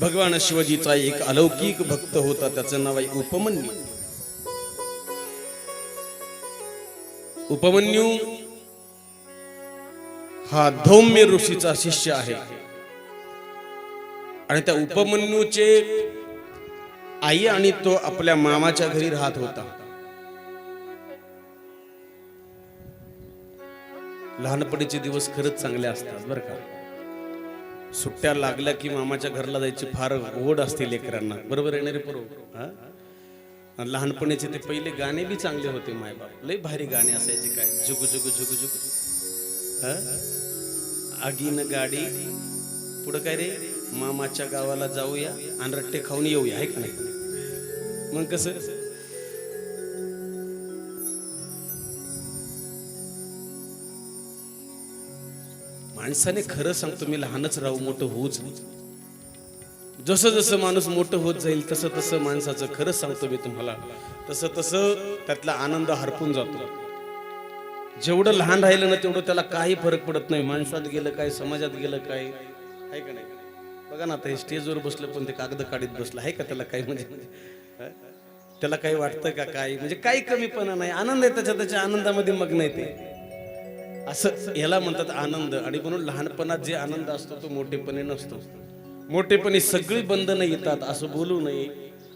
भगवान शिवजीचा एक अलौकिक भक्त होता त्याचं नाव आहे उपमन्यू. उपमन्यू हा धौम्य ऋषीचा शिष्य आहे. आणि त्या उपमन्यूचे आई आणि तो आपल्या मामाच्या घरी राहत होता. लहानपणीचे दिवस खरंच चांगले असतात बरं का? सुट्ट्या लागल्या की मामाच्या घरला जायची फार ओढ असते लेकरांना. बरोबर येणारे बरोबर हां? लहानपणीचे ते पहिले गाणे बी चांगले होते मायबाप लय भारी गाणे असायचे काय? जुगु जुगु जुगु जुगु हा? आगीन गाडी. पुढं काय रे? मामाच्या गावाला जाऊया आणि रट्टे खाऊन येऊया आहे का नाही? मग कसं? माणसाने खरं सांगतो मी लहानच राहू मोठं होऊच. जसं जसं माणूस मोठं होत जाईल तसं तसं माणसाचं खरंच सांगतो मी तुम्हाला. तसं तसं त्यातला आनंद हरपून जातो. जेवढं लहान राहिलं ना तेवढं त्याला काही फरक पडत नाही. माणसात गेलं काय समाजात गेलं काय आहे का नाही? बघा ना आता हे स्टेजवर बसलं पण ते कागद काढीत बसलं आहे का त्याला काही म्हणजे? त्याला काही वाटतं का काय? म्हणजे काही कमीपणा नाही. आनंद आहे त्याच्या त्याच्या आनंदामध्ये मग नाही ते. असं याला म्हणतात आनंद. आणि म्हणून लहानपणात जे आनंद असतो तो मोठेपणी नसतो. मोठेपणी सगळी बंधनं येतात. असं बोलू नये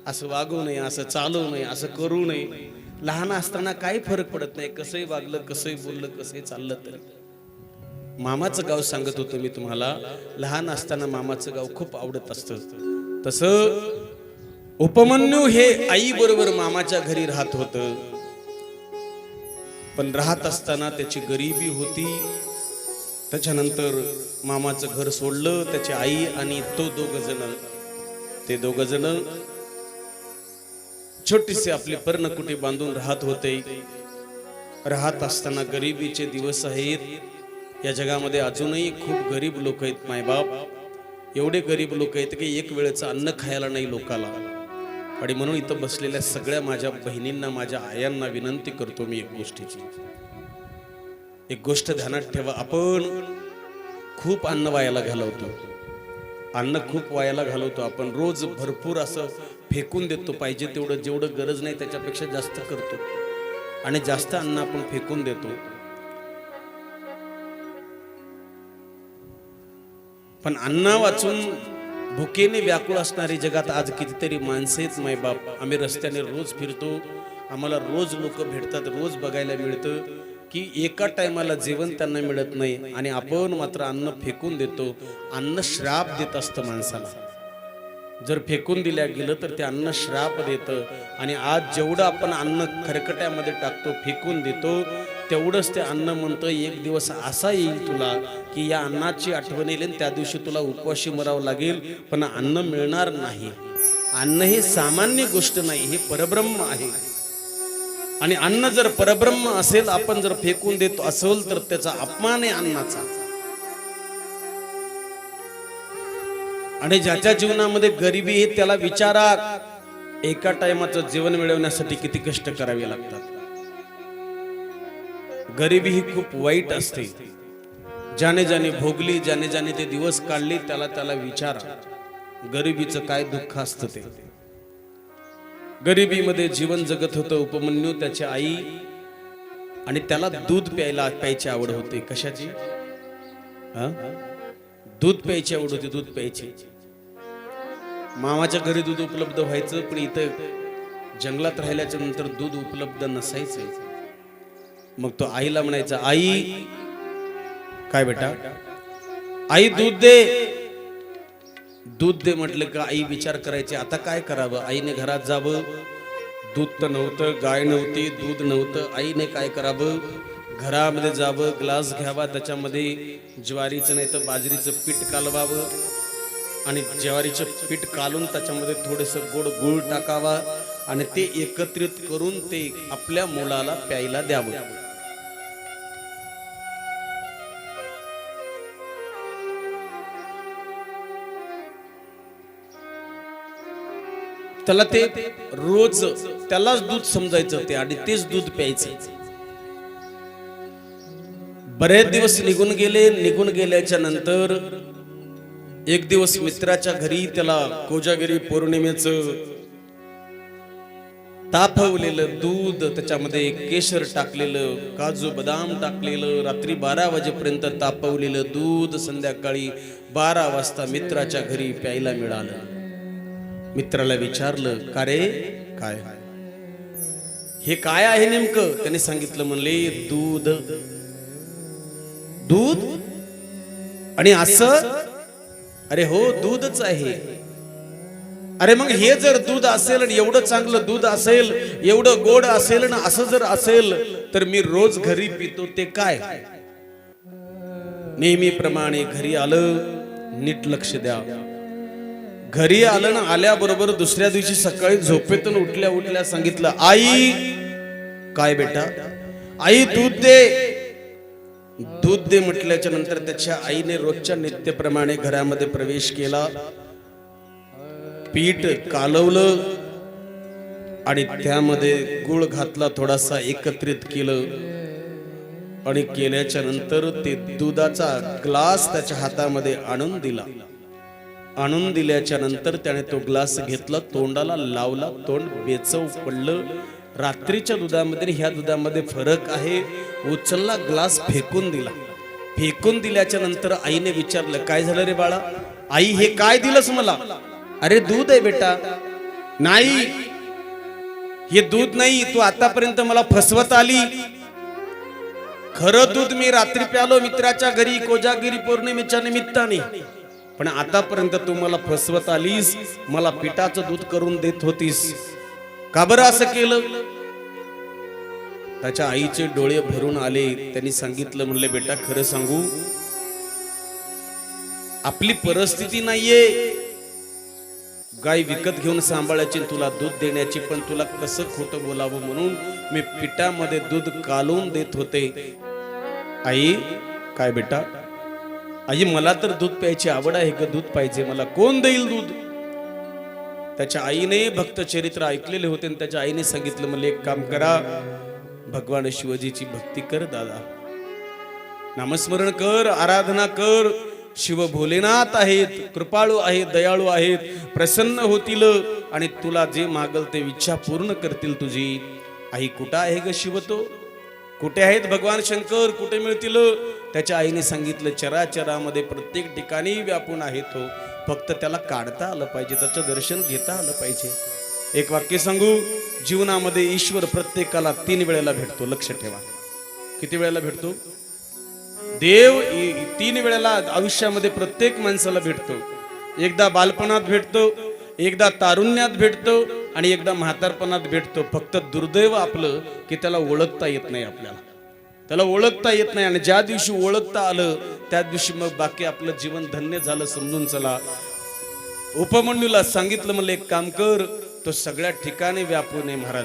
असं वागू नये असं चालू नये असं करू नये. लहान असताना काही फरक पडत नाही. कसंही वागलं कसंही बोललं कसंही चाललं तर. मामाचं गाव सांगत होतो मी तुम्हाला लहान असताना मामाचं गाव खूप आवडत असतं. तसं उपमन्यू हे आई बरोबर मामाच्या घरी राहत होतं. पण राहत असताना त्याची गरिबी होती. त्याच्यानंतर मामाचं घर सोडलं त्याची आई आणि तो दोघ जण ते दोघ जण छोटीसे आपली पर्णकुटी बांधून राहत होते. राहत असताना गरिबीचे दिवस आहेत. या जगामध्ये अजूनही खूप गरीब लोक आहेत मायबाप. एवढे गरीब लोक आहेत की एक वेळेचं अन्न खायला नाही लोकाला. आणि म्हणून इथं बसलेल्या सगळ्या माझ्या बहिणींना माझ्या आयांना विनंती करतो मी एक गोष्टीची. एक गोष्ट ध्यानात ठेवा. आपण खूप अन्न वायाला घालवतो. अन्न खूप वायाला घालवतो. आपण रोज भरपूर असं फेकून देतो. पाहिजे तेवढं जेवढं गरज नाही त्याच्यापेक्षा जास्त करतो. आणि जास्त अन्न आपण फेकून देतो. पण अन्ना वाचून भुकेने व्याकुळ असणारी जगात आज कितीतरी माणसे आहेत मायबाप आम्ही रस्त्याने रोज फिरतो. आम्हाला रोज लोक भेटतात रोज बघायला मिळतं की एका टायमाला जेवण त्यांना मिळत नाही आणि आपण मात्र अन्न फेकून देतो. अन्न श्राप देत असतं माणसाला. जर फेकून दिल्या गेलं तर ते अन्न श्राप देतं. आणि आज जेवढं आपण अन्न खरकट्यामध्ये टाकतो फेकून देतो तेवढंच ते अन्न म्हणतं एक दिवस असा येईल तुला की या अन्नाची आठवण येईल त्या दिवशी तुला उपवाशी मरावं लागेल पण अन्न मिळणार नाही. अन्न हे सामान्य गोष्ट नाही हे परब्रह्म आहे. आणि अन्न जर परब्रह्म असेल आपण जर फेकून देतो असेल तर त्याचा अपमान आहे अन्नाचा. आणि ज्याच्या जीवनामध्ये गरिबी आहे त्याला विचारा एका टायमाचं जीवन मिळवण्यासाठी किती कष्ट करावे लागतात. गरिबी ही खूप वाईट असते. ज्याने ज्याने भोगली ज्याने ज्याने ते दिवस काढले त्याला त्याला विचारा गरिबीचं काय दुःख असतं ते. गरिबीमध्ये जीवन जगत होतं उपमन्यू त्याची आई आणि त्याला दूध प्यायला प्यायची आवड होती. कशाची? दूध प्यायची आवड होती दूध प्यायची. मामाच्या घरी दूध उपलब्ध व्हायचं पण इथं जंगलात राहिल्याच्या नंतर दूध उपलब्ध नसायचं. मग तो आईला म्हणायचा आई काय बेटा? आई दूध दे. दूध दे म्हटलं का आई विचार करायचे आता काय करावं? आईने घरात जावं. दूध तर नव्हतं गाय नव्हती दूध नव्हतं. आईने काय करावं? घरामध्ये जावं ग्लास घ्यावा त्याच्यामध्ये ज्वारीचं नाही तर बाजरीचं पीठ कालवावं आणि ज्वारीचं पीठ कालून त्याच्यामध्ये थोडंसं गोड गुळ टाकावा आणि ते एकत्रित करून ते आपल्या मुलाला प्यायला द्यावं. त्याला ते रोज त्यालाच दूध समजायचं ते आणि तेच दूध प्यायचं. बरेच दिवस निघून गेले निघून गेल्याच्यानंतर एक दिवस मित्राच्या घरी त्याला कोजागिरी पौर्णिमेच तापवलेलं दूध त्याच्यामध्ये केशर टाकलेलं काजू बदाम टाकलेलं रात्री बारा वाजेपर्यंत तापवलेलं दूध संध्याकाळी बारा वाजता मित्राच्या घरी प्यायला मिळालं. मित्राला विचारलं का रे? काय? हे काय आहे नेमकं? त्याने सांगितलं म्हणले दूध. दूध? आणि असं? अरे हो दूधच आहे. अरे मग हे जर दूध असेल आणि एवढं चांगलं दूध असेल एवढं गोड असेल ना असं जर असेल तर मी रोज घरी पितो ते काय? नेहमीप्रमाणे घरी आलं नीट लक्ष द्या. घरी आलं ना आल्याबरोबर दुसऱ्या दिवशी सकाळी झोपेतून उठल्या उठल्या सांगितलं आई काय बेटा? आई दूध दे. दूध दे म्हटल्याच्या नंतर त्याच्या आईने रोजच्या नित्यप्रमाणे घरामध्ये प्रवेश केला. पीठ कालवलं आणि त्यामध्ये गुळ घातला थोडासा एकत्रित केलं. आणि केल्याच्यानंतर ते दुधाचा ग्लास त्याच्या हातामध्ये आणून दिला. आणून दिल्याच्या नंतर त्याने तो ग्लास घेतला तोंडाला लावला तोंड बेचव पडलं. रात्रीच्या दुधामध्ये ह्या दुधामध्ये फरक आहे. उचलला ग्लास फेकून दिला. फेकून दिल्याच्या नंतर आईने विचारलं काय झालं रे बाळा? आई हे काय दिलंस मला? अरे दूध आहे बेटा. नाही. हे दूध नाही तू आतापर्यंत मला फसवत आली. खरं दूध मी रात्री प्यालो मित्राच्या घरी कोजागिरी पौर्णिमेच्या निमित्ताने. पण आतापर्यंत तू मला फसवत आलीस मला पिठाचं दूध करून देत होतीस. का बरं असं केलं? त्याच्या आईचे डोळे भरून आले. त्यांनी सांगितलं म्हणले बेटा खरं सांगू आपली परिस्थिती नाहीये. गाय विकत घेऊन सांभाळायची तुला दूध देण्याची पण तुला कसं खोटं बोलावं म्हणून मी पिठामध्ये दूध कालवून देत होते. आई काय बेटा? आई मला तर दूध प्यायची आवड आहे का? दूध पाहिजे. मला कोण देईल दूध? त्याच्या आईने भक्त चरित्र ऐकलेले होते आणि त्याच्या आईने सांगितलं मला एक काम करा. भगवान शिवजीची भक्ती कर दादा. नामस्मरण कर आराधना कर. शिव भोलेनाथ आहेत कृपाळू आहेत दयाळू आहेत प्रसन्न होतील आणि तुला जे मागल ते इच्छा पूर्ण करतील तुझी. आई कुठं आहे ग शिव तो? कुठे आहेत भगवान शंकर? कुठे मिळतील? त्याच्या आईने सांगितलं चराचरामध्ये प्रत्येक ठिकाणी व्यापून आहे तो. फक्त त्याला काढता आलं पाहिजे त्याचं दर्शन घेता आलं पाहिजे. एक वाक्य सांगू? जीवनामध्ये ईश्वर प्रत्येकाला तीन वेळेला भेटतो. लक्ष ठेवा. किती वेळेला भेटतो? देव तीन वेळेला आयुष्यामध्ये प्रत्येक माणसाला भेटतो. एकदा बालपणात भेटतो एकदा तारुण्यात भेटतो आणि एकदा म्हातारपणात भेटतो. फक्त दुर्दैव आपलं की त्याला ओळखता येत नाही आपल्याला. त्याला ओळखता येत नाही आणि ज्या दिवशी ओळखता आलं त्या दिवशी मग बाकी आपलं जीवन धन्य झालं समजून चला. उपमंडूला सांगितलं म्हणलं एक काम कर तो सगळ्या ठिकाणी व्यापून आहे महाराज.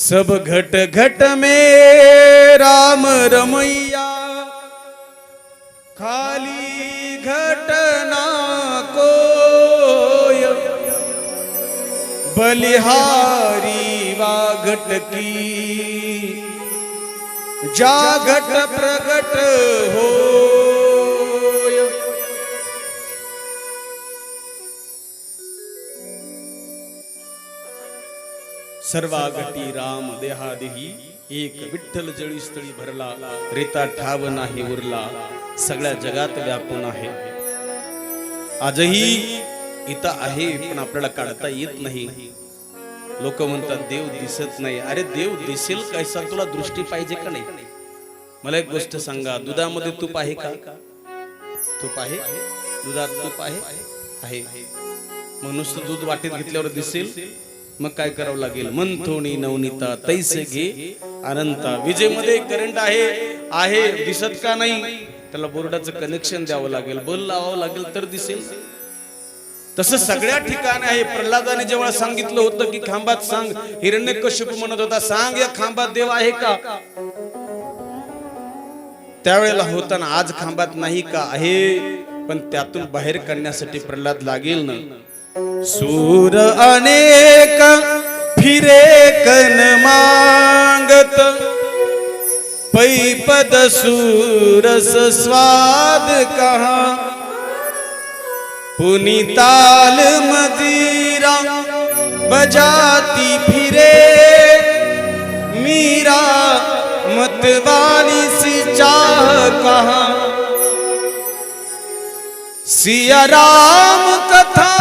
सब घट घट मे राम रमैया खाली घटना कोय बलिहारी वा घटकी जा घट प्रगट हो सर्वागटी राम देहादेही एक विठ्ठल जळी स्थळी भरला रेता ठाव नाही उरला सगळ्या जगात व्यापून आहे. आजही इथं आहे पण आपल्याला काढता येत नाही. लोक म्हणतात देव दिसत नाही. अरे देव दिसेल कैसा? तुला दृष्टी पाहिजे का नाही? मला एक गोष्ट सांगा दुधामध्ये तूप आहे का? तूप आहे. दुधात तूप आहे? आहे. दूध वाटेत घेतल्यावर दिसेल? मग काय करावं लागेल? मंथोणी नवनीता तैसे घे अनंता. विजेमध्ये करंट आहे आहे दिसत का नाही? त्याला बोर्डाचं कनेक्शन द्यावं लागेल. बल लावावं लागेल तर दिसेल. तसं सगळ्या ठिकाणी आहे. प्रल्हादाने जेव्हा सांगितलं होतं की खांबात सांग हिरण्य म्हणत होता सांग या खांबात देव आहे का? त्यावेळेला होताना आज खांबात नाही का आहे पण त्यातून बाहेर काढण्यासाठी प्रल्हाद लागेल ना. सूर अनेक फिरे कन मांगत पैपद सूरस स्वाद कहा पुनीताल मदिरा बजाती फिरे। मीरा मतवाली सी चाह कहा। सिया राम कथा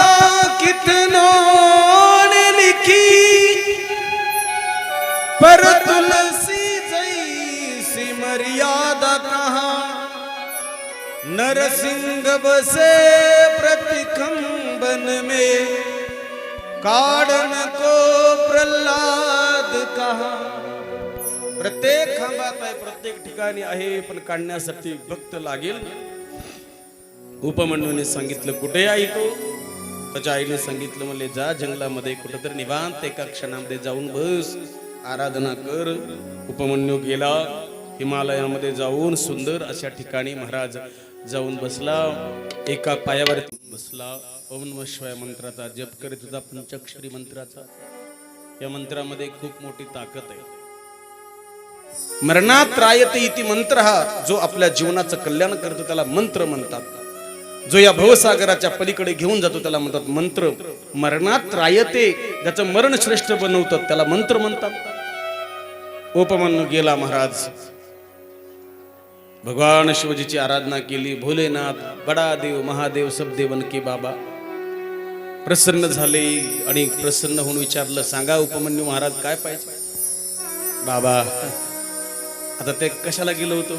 कितनों ने लिखी। पर तुलसी जैसी मर्यादा कहा? नरसिंह बसे प्रतिखंबन में। काढ़न को प्रल्हाद कहा। प्रत्येक खांबात आहे प्रत्येक ठिकाणी आहे पण काढण्यासाठी भक्त लागेल. उपमन्यूने सांगितलं कुठे आई तो? त्याच्या आईने सांगितलं म्हणजे जा जंगलामध्ये कुठेतरी निवांत एका क्षणामध्ये जाऊन बस आराधना कर. उपमन्यू गेला हिमालयामध्ये जाऊन सुंदर अशा ठिकाणी महाराज जाऊन बसला. एका पायावर बसला. ओम शिवाय मंत्राचा जप करीत होता. पंचक्षरी मंत्राचा. या मंत्रामध्ये खूप मोठी ताकद आहे. मरणात रायते इति मंत्र. हा जो आपल्या जीवनाचं कल्याण करतो त्याला मंत्र म्हणतात. जो या भवसागराच्या पलीकडे घेऊन जातो त्याला म्हणतात मंत्र. मरणात रायते ज्याचं मरण श्रेष्ठ बनवतात त्याला मंत्र म्हणतात. उपमन्यू गेला महाराज. भगवान शिवजीची आराधना केली. भोलेनाथ बडा देव महादेव सबदेवन के बाबा. प्रसन्न झाले. आणि प्रसन्न होऊन विचारलं सांगा उपमन्यू महाराज काय पाहिजे? बाबा आता ते कशाला गेलो होतो?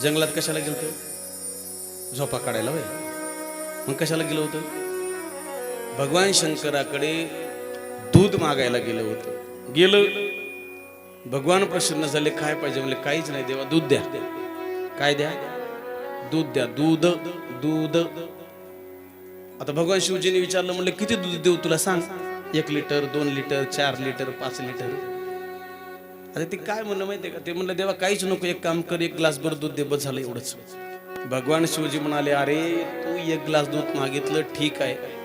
जंगलात कशाला गेलो होतो? झोपा काढायला वय मग कशाला गेलो होतो? भगवान शंकराकडे दूध मागायला गेलो होतो. गेलो? भगवान प्रसन्न झाले काय पाहिजे? म्हणजे काहीच नाही देवा दूध द्या. काय द्या? दूध द्या. दूध दूध. आता भगवान शिवजीने विचारलं म्हणलं किती दूध देऊ तुला? सांग. एक लिटर दोन लिटर चार लिटर पाच लिटर. अरे ते काय म्हणलं माहितीये का? ते म्हणलं देवा काहीच नको एक काम कर एक ग्लास भर दूध दे बस झालं एवढंच. भगवान शिवजी म्हणाले अरे तू एक ग्लास दूध मागितलं ठीक आहे.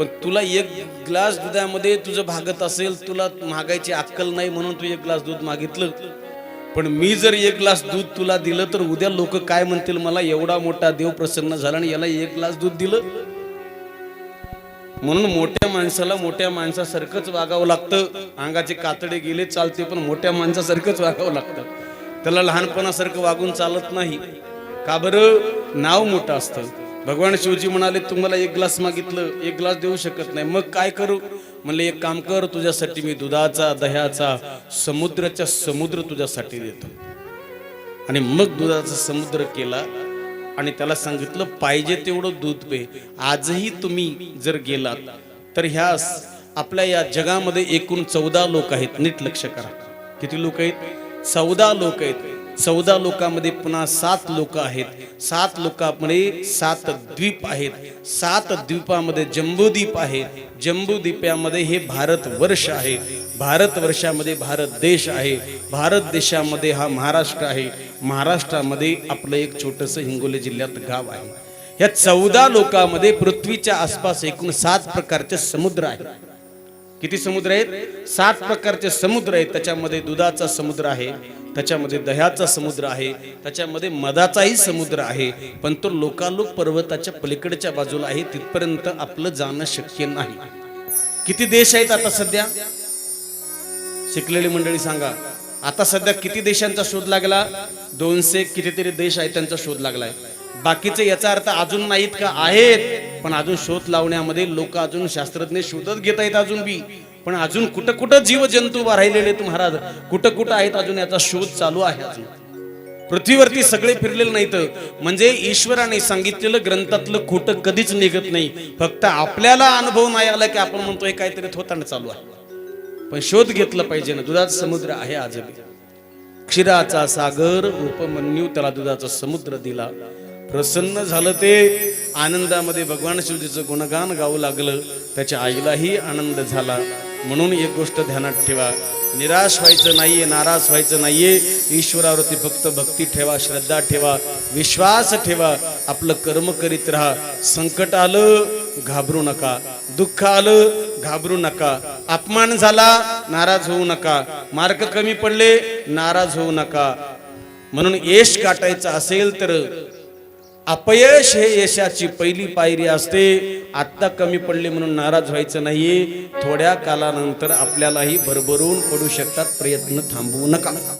पण तुला एक ग्लास दुधामध्ये तुझं भागत असेल तुला मागायची अक्कल नाही म्हणून तू एक ग्लास दूध मागितलं. पण मी जर एक ग्लास दूध तुला दिलं तर उद्या लोक काय म्हणतील मला? एवढा मोठा देव प्रसन्न झाला आणि याला एक ग्लास दूध दिलं. म्हणून मोठ्या माणसाला मोठ्या माणसासारखंच वागावं लागतं. अंगाचे कातडे गेले चालते पण मोठ्या माणसासारखंच वागावं लागतं. त्याला लहानपणासारखं वागून चालत नाही. का बरं? नाव मोठं असतं. भगवान शिवजी म्हणाले तुम्हाला एक ग्लास मागितलं एक ग्लास देऊ शकत नाही. मग काय करू? म्हणले एक काम कर तुझ्यासाठी मी दुधाचा दह्याचा समुद्राचा समुद्र तुझ्यासाठी देतो. आणि मग दुधाचा समुद्र केला आणि त्याला सांगितलं पाहिजे तेवढं दूध पे. आजही तुम्ही जर गेलात तर ह्या आपल्या या जगामध्ये एकूण चौदा लोक आहेत. नीट लक्ष करा. किती लोक आहेत? चौदा लोक आहेत. चौदा लोकांमध्ये पुन्हा सात लोक आहेत. सात लोकांमध्ये सात द्वीप आहेत. सात द्वीपामध्ये जम्बूद्वीप आहे. जम्बूद्वीपामध्ये हे भारत वर्ष आहे. भारत वर्षामध्ये भारत देश आहे. भारत देशामध्ये हा महाराष्ट्र आहे. महाराष्ट्रामध्ये आपलं एक छोटंसं हिंगोली जिल्ह्यात गाव आहे. या चौदा लोकांमध्ये पृथ्वीच्या आसपास एकूण सात प्रकारचे समुद्र आहेत. किती समुद्र आहेत? सात प्रकारचे समुद्र आहेत. त्याच्यामध्ये दुधाचा समुद्र आहे. त्याच्यामध्ये दह्याचा समुद्र आहे त्याच्यामध्ये मदाचाही समुद्र आहे पण तो लोकालोक पर्वताच्या पलीकडच्या बाजूला आहे तिथपर्यंत आपलं जाणं शक्य नाही. किती देश आहेत आता सध्या? शिकलेली मंडळी सांगा. आता सध्या किती देशांचा शोध लागला? दोनशे कितीतरी देश आहेत त्यांचा शोध लागलाय. बाकीचे याचा अर्थ अजून नाहीत का? आहेत. पण अजून शोध लावण्यामध्ये लोक अजून शास्त्रज्ञ शोधत घेत आहेत अजून बी. पण अजून कुठं कुठं जीवजंतू राहिलेले आहेत महाराज? कुठं कुठं आहेत अजून याचा शोध चालू आहे अजून? पृथ्वीवरती सगळे फिरलेले नाहीत. म्हणजे ईश्वराने सांगितलेलं ग्रंथातलं खोटं कधीच निघत नाही. फक्त आपल्याला अनुभव नाही आला की आपण म्हणतो हे काहीतरी थोताना चालू आहे. पण शोध घेतला पाहिजे ना. दुधाचा समुद्र आहे आजही. क्षीराचा सागर उपमन्यू त्याला दुधाचा समुद्र दिला. प्रसन्न झालं ते. आनंदामध्ये भगवान शिवजीचं गुणगान गाऊ लागलं. त्याच्या आईलाही आनंद झाला. म्हणून एक गोष्ट ध्यानात ठेवा. निराश व्हायचं नाहीये नाराज व्हायचं नाहीये. ईश्वरावरती फक्त भक्ती ठेवा श्रद्धा ठेवा विश्वास ठेवा. आपलं कर्म करीत राहा. संकट आलं घाबरू नका. दुःख आलं घाबरू नका. अपमान झाला नाराज होऊ नका. मार्क कमी पडले नाराज होऊ नका. म्हणून यश गाठायचं असेल तर अपयश हे यशाची पहिली पायरी असते. आत्ता कमी पडले म्हणून नाराज व्हायचं नाहीये. थोड्या कालानंतर आपल्यालाही भरभरून पडू शकतात. प्रयत्न थांबवू नका.